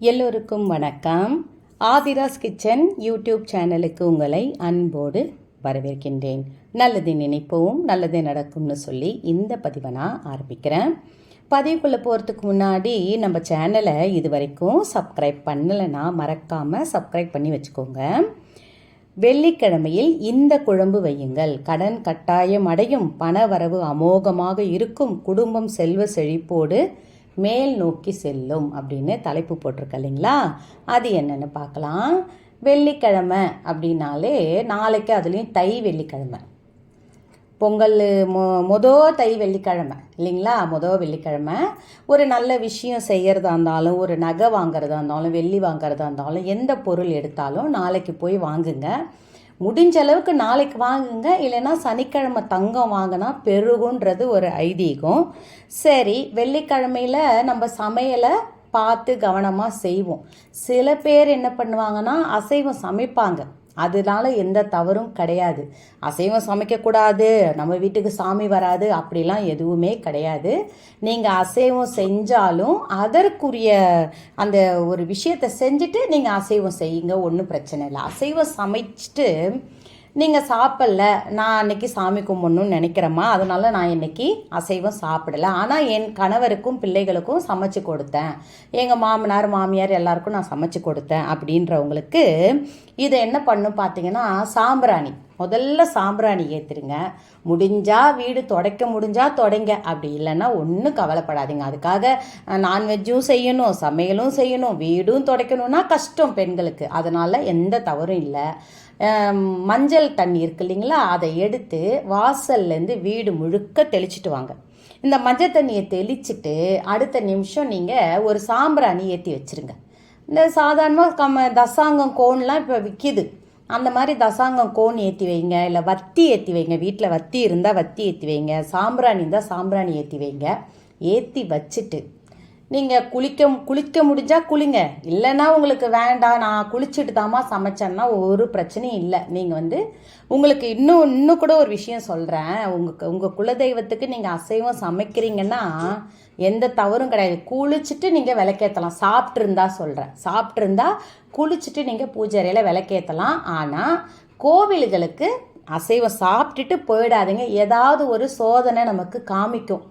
எல்லோருக்கும் வணக்கம். Aadhira's kitchen YouTube சேனலுக்கு உங்களை அன்போடு வரவேற்கின்றேன். நல்லது நினைப்போம் நல்லது நடக்கும்னு சொல்லி இந்த பதிவை நான் ஆரம்பிக்கிறேன். பதிவுக்குள்ளே போகிறதுக்கு முன்னாடி நம்ம சேனலை இது வரைக்கும் சப்ஸ்கிரைப் பண்ணலைன்னா மறக்காமல் சப்ஸ்கிரைப் பண்ணி வச்சுக்கோங்க. வெள்ளிக்கிழமையில் இந்த குழம்பு வையுங்கள். கடன் கட்டாயம் அடையும் பண வரவு அமோகமாக இருக்கும் குடும்பம் செல்வ செழிப்போடு மேல் நோக்கி செல்லும் அப்படின்னு தலைப்பு போட்டிருக்க இல்லைங்களா? அது என்னென்னு பார்க்கலாம். வெள்ளிக்கிழமை அப்படின்னாலே நாளைக்கு அதுலேயும் தை வெள்ளிக்கிழமை. பொங்கல் மொ மொதல் தை வெள்ளிக்கிழமை இல்லைங்களா? மொதல் வெள்ளிக்கிழமை. ஒரு நல்ல விஷயம் செய்கிறதா இருந்தாலும் ஒரு நகை வாங்குறதா இருந்தாலும் வெள்ளி வாங்குறதா இருந்தாலும் எந்த பொருள் எடுத்தாலும் நாளைக்கு போய் வாங்குங்க. முடிஞ்ச அளவுக்கு நாளைக்கு வாங்குங்க. இல்லைன்னா சனிக்கிழமை தங்கம் வாங்கினா பெருகுன்றது ஒரு ஐதீகம். சரி வெள்ளிக்கிழமையில் நம்ம சமையலை பார்த்து கவனமாக செய்வோம். சில பேர் என்ன பண்ணுவாங்கன்னா அசைவம் சமைப்பாங்க. அதனால எந்த தவறும் கிடையாது. அசைவம் சமைக்கக்கூடாது நம்ம வீட்டுக்கு சாமி வராது அப்படிலாம் எதுவுமே கிடையாது. நீங்கள் அசைவம் செஞ்சாலும் அதற்குரிய அந்த ஒரு விஷயத்தை செஞ்சுட்டு நீங்கள் அசைவம் செய்யுங்க ஒன்றும் பிரச்சனை இல்லை. அசைவம் சமைச்சிட்டு நீங்கள் சாப்பிடல நான் அன்னைக்கு சாமி கும்பிடணும்னு நினைக்கிறேம்மா. அதனால் நான் இன்னைக்கு அசைவம் சாப்பிடலை. ஆனால் என் கணவருக்கும் பிள்ளைகளுக்கும் சமைச்சு கொடுத்தேன். எங்கள் மாமனார் மாமியார் எல்லாருக்கும் நான் சமைச்சு கொடுத்தேன் அப்படின்றவங்களுக்கு இதை என்ன பண்ணும் பார்த்தீங்கன்னா சாம்பிராணி. முதல்ல சாம்பிராணி ஏற்றுருங்க முடிஞ்சால் வீடு துடைக்க முடிஞ்சால் தொடங்க. அப்படி இல்லைன்னா ஒன்றும் கவலைப்படாதீங்க. அதுக்காக நான்வெஜ்ஜும் செய்யணும் சமையலும் செய்யணும் வீடும் தொடக்கணும்னா கஷ்டம் பெண்களுக்கு. அதனால் எந்த தவறும் இல்லை. மஞ்சள் தண்ணி இருக்கு இல்லைங்களா? அதை எடுத்து வாசல்லேருந்து வீடு முழுக்க தெளிச்சிட்டு வாங்க. இந்த மஞ்சள் தண்ணியை தெளிச்சிட்டு அடுத்த நிமிஷம் நீங்கள் ஒரு சாம்பிராணி ஏற்றி வச்சுருங்க. இந்த சாதாரணமாக கம்ம தசாங்கம் கோன்லாம் இப்போ விற்கிது அந்த மாதிரி தசாங்கம் கோன் ஏற்றி வைங்க இல்லை வத்தி ஏற்றி வைங்க வீட்டில் வத்தி இருந்தால் வத்தி ஏற்றி வைங்க சாம்பிராணி இருந்தால் சாம்பிராணி ஏற்றி வைங்க. ஏற்றி வச்சுட்டு நீங்கள் குளிக்க குளிக்க முடிஞ்சால் குளிங்க. இல்லைன்னா உங்களுக்கு வேண்டாம் நான் குளிச்சுட்டு தாமா சமைச்சேன்னா ஒரு பிரச்சனையும் இல்லை. நீங்கள் வந்து உங்களுக்கு இன்னும் இன்னும் கூட ஒரு விஷயம் சொல்கிறேன் உங்கள் உங்கள் குலதெய்வத்துக்கு நீங்கள் அசைவம் சமைக்கிறீங்கன்னா எந்த தவறும் கிடையாது. குளிச்சுட்டு நீங்கள் விளக்கேற்றலாம் சாப்பிட்ருந்தா சொல்கிறேன் சாப்பிட்ருந்தா குளிச்சுட்டு நீங்கள் பூஜை அறையில் விளக்கேற்றலாம் ஆனால் கோவில்களுக்கு அசைவம் சாப்பிட்டுட்டு போயிடாதீங்க. ஏதாவது ஒரு சோதனை நமக்கு காமிக்கும்.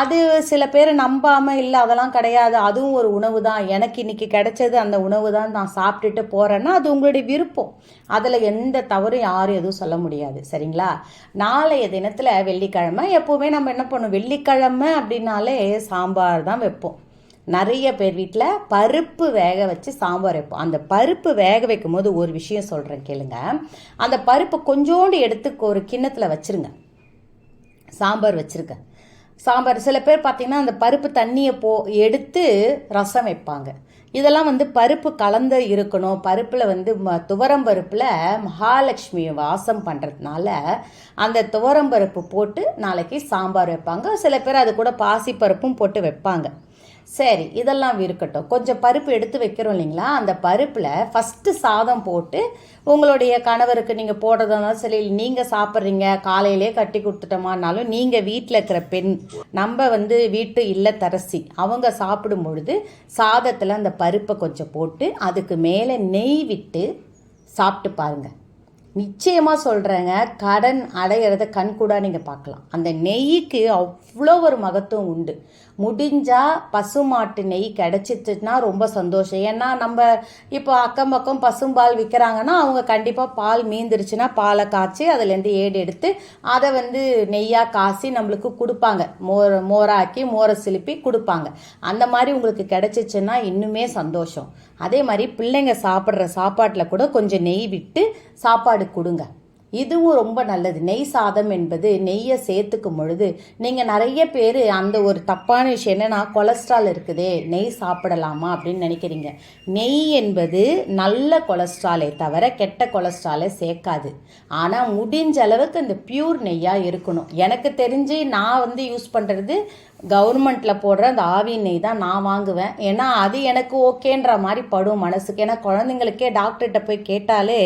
அது சில பேர் நம்பாமல் இல்லை அதெல்லாம் கிடையாது. அதுவும் ஒரு உணவு தான் எனக்கு இன்றைக்கி கிடைச்சது அந்த உணவு தான் நான் சாப்பிட்டுட்டு போகிறேன்னா அது உங்களுடைய விருப்பம். அதில் எந்த தவறும் யாரும் எதுவும் சொல்ல முடியாது. சரிங்களா? நாளைய தினத்தில் வெள்ளிக்கிழமை எப்போவுமே நம்ம என்ன பண்ணுவோம்? வெள்ளிக்கிழமை அப்படின்னாலே சாம்பார் தான் வைப்போம். நிறைய பேர் வீட்டில் பருப்பு வேக வச்சு சாம்பார் வைப்போம். அந்த பருப்பு வேக வைக்கும் போது ஒரு விஷயம் சொல்கிறேன் கேளுங்க. அந்த பருப்பு கொஞ்சோண்டு எடுத்து ஒரு கிண்ணத்தில் வச்சுருங்க. சாம்பார் வச்சுருக்கேன் சாம்பார். சில பேர் பார்த்திங்கன்னா அந்த பருப்பு தண்ணியை போ எடுத்து ரசம் வைப்பாங்க. இதெல்லாம் வந்து பருப்பு கலந்து இருக்கணும். பருப்பில் வந்து ம துவரம் பருப்பில் மகாலட்சுமி வாசம் பண்ணுறதுனால அந்த துவரம் பருப்பு போட்டு நாளைக்கு சாம்பார் வைப்பாங்க. சில பேர் அது கூட பாசிப்பருப்பும் போட்டு வைப்பாங்க. சரி இதெல்லாம் இருக்கட்டும். கொஞ்சம் பருப்பு எடுத்து வைக்கிறோம் இல்லைங்களா? அந்த பருப்பில் ஃபஸ்ட்டு சாதம் போட்டு உங்களுடைய கணவருக்கு நீங்கள் போடுறதுனாலும் சரி நீங்கள் சாப்பிட்றீங்க காலையிலே கட்டி கொடுத்துட்டோமானாலும் நீங்கள் வீட்டில் இருக்கிற பெண் நம்ம வந்து வீட்டு இல்லத்தரசி அவங்க சாப்பிடும் பொழுது சாதத்தில் அந்த பருப்பை கொஞ்சம் போட்டு அதுக்கு மேலே நெய் விட்டு சாப்பிட்டு பாருங்கள் நிச்சயமாக சொல்கிறேங்க கடன் அடையிறத கண்கூடாக நீங்கள் பார்க்கலாம். அந்த நெய்க்கு அவ்வளோ ஒரு மகத்துவம் உண்டு. முடிஞ்சால் பசுமாட்டு நெய் கிடச்சிச்சுன்னா ரொம்ப சந்தோஷம். ஏன்னா நம்ம இப்போ அக்கம் பக்கம் பசும்பால் விற்கிறாங்கன்னா அவங்க கண்டிப்பாக பால் மீந்துருச்சுன்னா பாலை காய்ச்சி அதுலேருந்து ஏடு எடுத்து அதை வந்து நெய்யாக காய்ச்சி நம்மளுக்கு கொடுப்பாங்க. மோர் மோராக்கி மோரை சிலுப்பி கொடுப்பாங்க. அந்த மாதிரி உங்களுக்கு கிடச்சிச்சுன்னா இன்னுமே சந்தோஷம். அதே மாதிரி பிள்ளைங்க சாப்பிட்ற சாப்பாட்டில் கூட கொஞ்சம் நெய் விட்டு சாப்பாடு கொடுங்க. இதுவும் ரொம்ப நல்லது. நெய் சாதம் என்பது நெய்யை சேர்த்துக்கும் பொழுது நீங்கள் நிறைய பேர் அந்த ஒரு தப்பான விஷயம் என்னென்னா கொலஸ்ட்ரால் இருக்குதே நெய் சாப்பிடலாமா அப்படின்னு நினைக்கிறீங்க. நெய் என்பது நல்ல கொலஸ்ட்ராலை தவிர கெட்ட கொலஸ்ட்ராலை சேர்க்காது. ஆனால் முடிஞ்ச அளவுக்கு இந்த பியூர் நெய்யாக இருக்கணும். எனக்கு தெரிஞ்சு நான் வந்து யூஸ் பண்ணுறது கவர்மெண்ட்டில் போடுற அந்த ஆவின் நெய் தான் நான் வாங்குவேன். ஏன்னா அது எனக்கு ஓகேன்ற மாதிரி படும் மனசுக்கு. ஏன்னா குழந்தைங்களுக்கே டாக்டர்கிட்ட போய் கேட்டாலே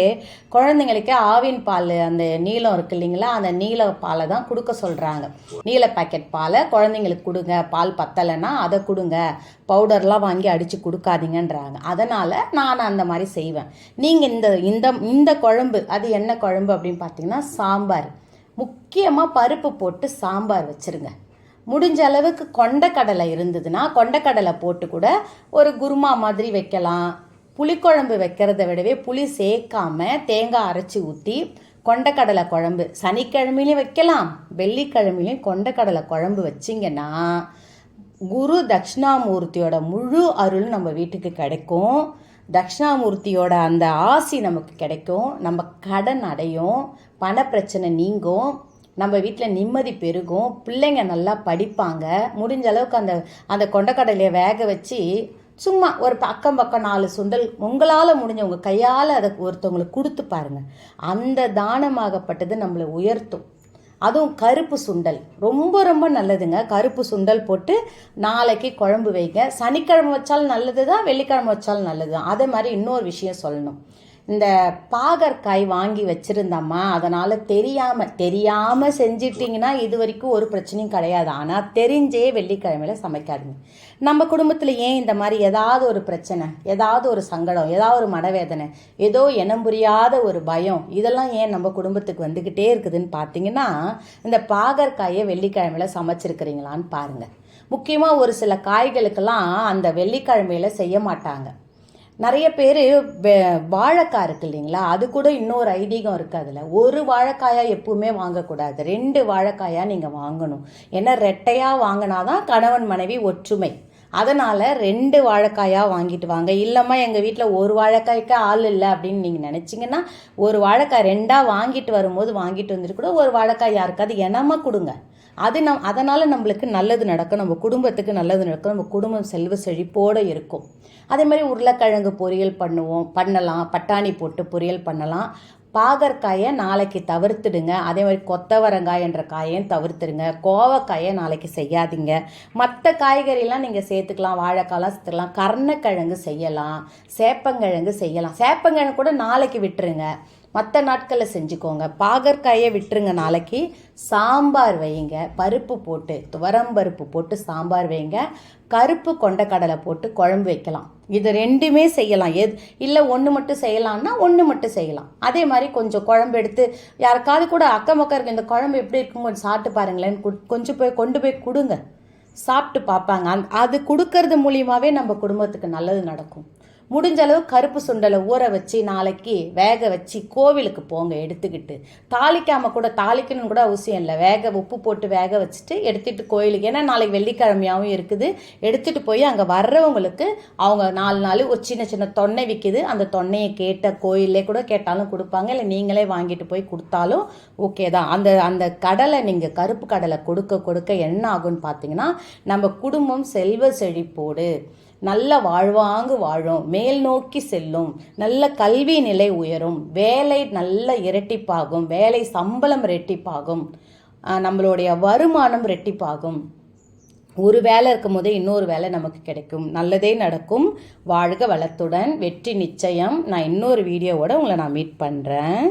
குழந்தைங்களுக்கே ஆவின் பால் அந்த நீளம் இருக்கு இல்லைங்களா? அந்த நீல பாலை தான் கொடுக்க சொல்கிறாங்க நீல பாக்கெட் பாலை குழந்தைங்களுக்கு கொடுங்க. பால் பத்தலைன்னா அதை கொடுங்க. பவுடர்லாம் வாங்கி அடித்து கொடுக்காதீங்கன்றாங்க. அதனால் நான் அந்த மாதிரி செய்வேன். நீங்கள் இந்த இந்த இந்த குழம்பு அது என்ன குழம்பு அப்படின்னு பார்த்தீங்கன்னா சாம்பார். முக்கியமாக பருப்பு போட்டு சாம்பார் வச்சுருங்க. முடிஞ்ச அளவுக்கு கொண்டக்கடலை இருந்ததுன்னா கொண்டக்கடலை போட்டு கூட ஒரு குருமா மாதிரி வைக்கலாம். புளிக்குழம்பு வைக்கிறத விடவே புளி சேர்க்காம தேங்காய் அரைச்சி ஊற்றி கொண்டக்கடலை குழம்பு. சனிக்கிழமையிலையும் வைக்கலாம். வெள்ளிக்கிழமையிலையும் கொண்டக்கடலை குழம்பு வச்சிங்கன்னா குரு தட்சிணாமூர்த்தியோட முழு அருள் நம்ம வீட்டுக்கு கிடைக்கும். தட்சிணாமூர்த்தியோட அந்த ஆசி நமக்கு கிடைக்கும். நம்ம கடன் அடையும். பண பிரச்சனை நீங்கும். நம்ம வீட்டில் நிம்மதி பெருகும் பிள்ளைங்க நல்லா படிப்பாங்க முடிஞ்ச அளவுக்கு அந்த அந்த கொண்டக்கடலையை வேக வச்சு சும்மா ஒரு அக்கம் பக்கம் நாலு சுண்டல் உங்களால் முடிஞ்ச உங்கள் கையால் அதை ஒருத்தவங்களுக்கு கொடுத்து பாருங்க. அந்த தானமாகப்பட்டது நம்மளை உயர்த்தும். அதுவும் கருப்பு சுண்டல். ரொம்ப ரொம்ப நல்லதுங்க. கருப்பு சுண்டல் போட்டு நாளைக்கு குழம்பு வைங்க. சனிக்கிழமை வச்சாலும் நல்லது தான் வெள்ளிக்கிழமை வச்சாலும் நல்லது தான் அதே மாதிரி இன்னொரு விஷயம் சொல்லணும். இந்த பாகற்காய் வாங்கி வச்சுருந்தம்மா அதனால் தெரியாமல் தெரியாமல் செஞ்சிட்டிங்கன்னா இது வரைக்கும் ஒரு பிரச்சனையும் கிடையாது. ஆனால் தெரிஞ்சே வெள்ளிக்கிழமையில் சமைக்காதுங்க. நம்ம குடும்பத்தில் ஏன் இந்த மாதிரி ஏதாவது ஒரு பிரச்சனை ஏதாவது ஒரு சங்கடம் ஏதாவது ஒரு மனவேதனை ஏதோ இனம் புரியாத ஒரு பயம் இதெல்லாம் ஏன் நம்ம குடும்பத்துக்கு வந்துக்கிட்டே இருக்குதுன்னு பார்த்தீங்கன்னா இந்த பாகற்காயை வெள்ளிக்கிழமையில் சமைச்சிருக்கிறீங்களான்னு பாருங்கள் முக்கியமாக ஒரு சில காய்களுக்கெல்லாம் அந்த வெள்ளிக்கிழமையில் செய்ய மாட்டாங்க. நிறைய பேர் வாழைக்காய் இருக்கு இல்லைங்களா? அது கூட இன்னொரு ஐதீகம் இருக்குது அதில். ஒரு வாழைக்காயாக எப்பவுமே வாங்கக்கூடாது. ரெண்டு வாழைக்காயாக நீங்கள் வாங்கணும். ஏன்னா ரெட்டையாக வாங்கினாதான் கணவன் மனைவி ஒற்றுமை. அதனால் ரெண்டு வாழைக்காயாக வாங்கிட்டு வாங்க. இல்லைம்மா எங்கள் வீட்டில் ஒரு வாழைக்காய்க்கு ஆள் இல்லை அப்படின்னு நீங்கள் நினச்சிங்கன்னா ஒரு வாழைக்காய் ரெண்டாக வாங்கிட்டு வரும்போது வாங்கிட்டு வந்துட்டு கூட ஒரு வாழைக்காய் யாருக்காவது இனமாக கொடுங்க. அது நம் அதனால் நம்மளுக்கு நல்லது நடக்கும். நம்ம குடும்பத்துக்கு நல்லது நடக்கும். நம்ம குடும்பம் செல்வ செழிப்போடு இருக்கும். அதே மாதிரி உருளைக்கிழங்கு பொரியல் பண்ணுவோம். பண்ணலாம். பட்டாணி போட்டு பொரியல் பண்ணலாம். பாகற்காயை நாளைக்கு தவிர்த்துடுங்க. அதே மாதிரி கொத்தவரங்காய் என்ற காயையும் தவிர்த்துடுங்க. கோவக்காயை நாளைக்கு செய்யாதீங்க. மற்ற காய்கறிலாம் நீங்கள் சேர்த்துக்கலாம். வாழைக்காலாம் சேர்த்துக்கலாம். கர்ணக்கிழங்கு செய்யலாம். சேப்பங்கிழங்கு செய்யலாம். சேப்பங்கிழங்கு கூட நாளைக்கு விட்டுருங்க. மற்ற நாட்களில் செஞ்சுக்கோங்க. பாகற்காயை விட்டுருங்க நாளைக்கு. சாம்பார் வைங்க பருப்பு போட்டு துவரம்பருப்பு போட்டு சாம்பார் வைங்க கருப்பு கொண்டக்கடலை போட்டு குழம்பு வைக்கலாம். இது ரெண்டுமே செய்யலாம். எது இல்லை ஒன்று மட்டும் செய்யலாம்னா ஒன்று மட்டும் செய்யலாம். அதே மாதிரி கொஞ்சம் குழம்பு எடுத்து யாருக்காவது கூட அக்கம் பக்கம் இருக்க இந்த குழம்பு எப்படி இருக்கும் கொஞ்சம் சாப்பிட்டு பாருங்களேன். கொஞ்சம் போய் கொண்டு போய் கொடுங்க. சாப்பிட்டு பார்ப்பாங்க. அந் அது கொடுக்கறது மூலியமாகவே நம்ம குடும்பத்துக்கு நல்லது நடக்கும். முடிஞ்ச அளவு கருப்பு சுண்டலை ஊற வச்சு நாளைக்கு வேக வச்சு கோவிலுக்கு போங்க எடுத்துக்கிட்டு. தாளிக்காமல் கூட தாளிக்கணும்னு கூட அவசியம் இல்லை. வேக உப்பு போட்டு வேக வச்சுட்டு எடுத்துகிட்டு கோயிலுக்கு. ஏன்னா நாளைக்கு வெள்ளிக்கிழமையாகவும் இருக்குது. எடுத்துகிட்டு போய் அங்கே வர்றவங்களுக்கு அவங்க நாலு நாள் ஒரு சின்ன சின்ன தொன்னை விற்கிது அந்த தொன்னையை கேட்ட கோயிலே கூட கேட்டாலும் கொடுப்பாங்க. இல்லை நீங்களே வாங்கிட்டு போய் கொடுத்தாலும் ஓகே தான். அந்த அந்த கடலை நீங்கள் கருப்பு கடலை கொடுக்க கொடுக்க என்ன ஆகும்னு பார்த்தீங்கன்னா நம்ம குடும்பம் செல்வ செழிப்போடு நல்ல வாழ்வாங்கு வாழும் மேல் நோக்கி செல்லும் நல்ல கல்வி நிலை உயரும் வேலை நல்ல இரட்டிப்பாகும் வேலை சம்பளம் இரட்டிப்பாகும் நம்மளுடைய வருமானம் இரட்டிப்பாகும். ஒரு வேலை இருக்கும் போதே இன்னொரு வேலை நமக்கு கிடைக்கும். நல்லதே நடக்கும். வாழ்க வளத்துடன். வெற்றி நிச்சயம். நான் இன்னொரு வீடியோவோட உங்களை நான் மீட் பண்ணுறேன்